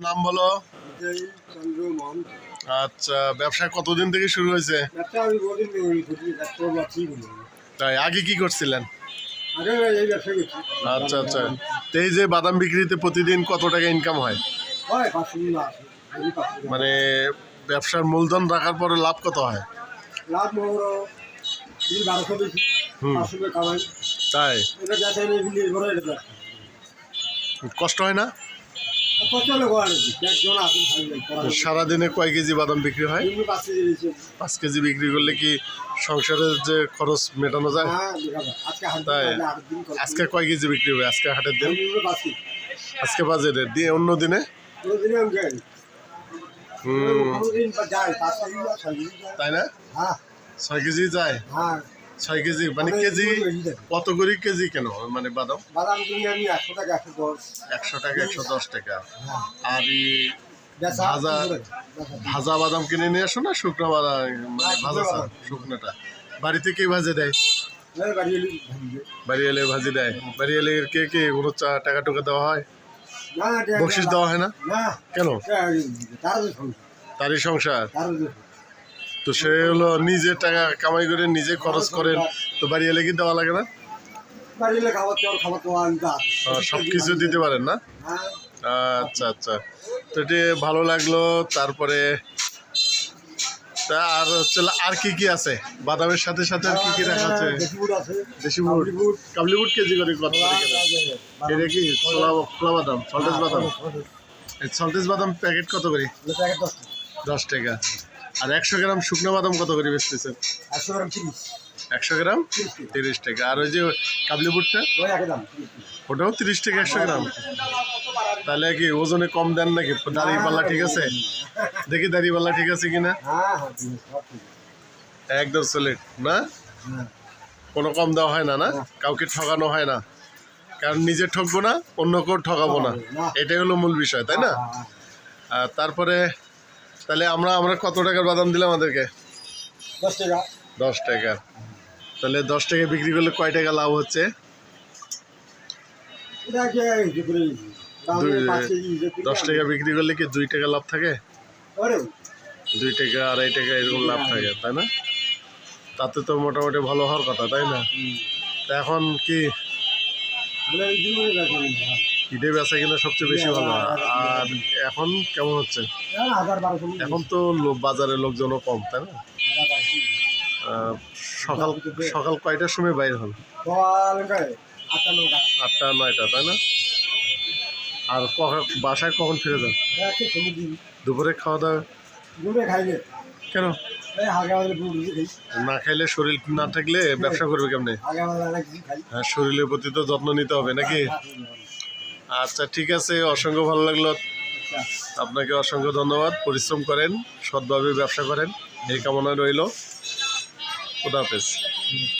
নাম বলো। আচ্ছা ব্যবসা কতদিন থেকে শুরু হয়েছে? তাই আগে কি করছিলেন? আচ্ছা আচ্ছা। এই যে বাদাম বিক্রিতে প্রতিদিন কত টাকা ইনকাম হয়। মানে ব্যবসার মূলধন রাখার পরে লাভ কত হয়? তাই? কষ্ট হয় না? সারাদিনে কয় কেজি বাদাম বিক্রি হয়? পাঁচ কেজি বিক্রি করলে কি সংসারের যে খরচ মেটানো যায়? হ্যাঁ তাই? আজকে কয় কেজি বিক্রি হবে? আজকে হাটের দিন? আজকে বাজেটের দিয়ে অন্য দিনে? তাই না? হ্যাঁ। ছয় কেজি যায়? হ্যাঁ। ছয় কেজি মানে কেজি কত করে কেজি কেন মানে বাদাম? বাদাম কিনি আমি একশো টাকা একশো দশ। একশো টাকা একশো দশ টাকা। হ্যাঁ। আর ভাজা- ভাজা বাদাম কিনে নিয়ে আসো না শুকনো বাদাম মানে ভাজা শুকনোটা। বাড়িতে কে ভাজে দেয়? বাড়ি এলি ভাজি দেয়। বাড়ি এলে কে কে কোনো চা টাকা টুকা দেওয়া হয়? বকশিস দেওয়া হয় না? কেন? এটা তার যে সংসার, তারই সংসার। তো সে হলো নিজে টাকা কামাই করে নিজে খরচ করেন। তো বাড়ি এলে কি দেওয়া লাগে না। সব কিছু দিতে পারেন না? হ্যাঁ, আচ্ছা আচ্ছা। তো এটি ভালো লাগল তারপরে তা আর হচ্ছে আর কি কি আছে? বাদামের সাথে সাথে আর কি কি রাখা আছে? দেশি বুট কাবলি বুট, কেজি করে কত করে এটা কি? ছোলা খোলা বাদাম সল্টেজ বাদাম? সল্টেজ বাদাম প্যাকেট কত করে? দশ টাকা। আর একশো গ্রাম শুকনো বাদাম কত করে বেচতেছেন? একশো গ্রাম তিরিশ, একশো গ্রাম? তিরিশ টাকা। আর ওই যে কাবলি বুটটা। ওটাও তিরিশ টাকা একশো গ্রাম। তাহলে কি ওজনে কম দেন নাকি? দাড়ি পাল্লা ঠিক আছে? দেখি দাড়ি পাল্লা ঠিক আছে কিনা? হ্যাঁ, হ্যাঁ। একদম সলিড না? হ্যাঁ, কোনো কম দেওয়া হয় না না? কাউকে ঠকানো হয় না। কারণ নিজে ঠকবো না অন্য কেউ ঠকাবো না। এটাই হলো মূল বিষয় তাই না? তারপরে তাহলে আমরা আমরা কত টাকার বাদাম দিলাম আমাদেরকে দশ টাকা। দশ টাকা। তাহলে দশ টাকা বিক্রি করলে কয় টাকা লাভ হচ্ছে? দশ টাকা বিক্রি করলে কি দুই টাকা লাভ থাকে? দুই টাকা আড়াই টাকা এরকম লাভ থাকে তাই না? তাতে তো মোটামুটি ভালো হওয়ার কথা তাই না? এখন কি? ঈদে বেচা কিনা সবচেয়ে বেশি ভালো আর এখন কেমন হচ্ছে? এখন তো বাজারে লোকজনও কম, তাই না? সকাল সকাল কয়টার সময় বাইর হন? আটটা, নয়টা, তাই না? আর বাসায় কখন ফিরে যান? দুপুরে খাওয়া দাওয়া? কেন? না খাইলে শরীর না থাকলে ব্যবসা করবে কেমনে? হ্যাঁ শরীরের প্রতি তো যত্ন নিতে হবে নাকি? আচ্ছা ঠিক আছে, অসংখ্য ভালো লাগল। আপনাকে অসংখ্য ধন্যবাদ। পরিশ্রম করেন, সৎভাবে ব্যবসা করেন, এই কামনা রইল। খুদাহাফেজ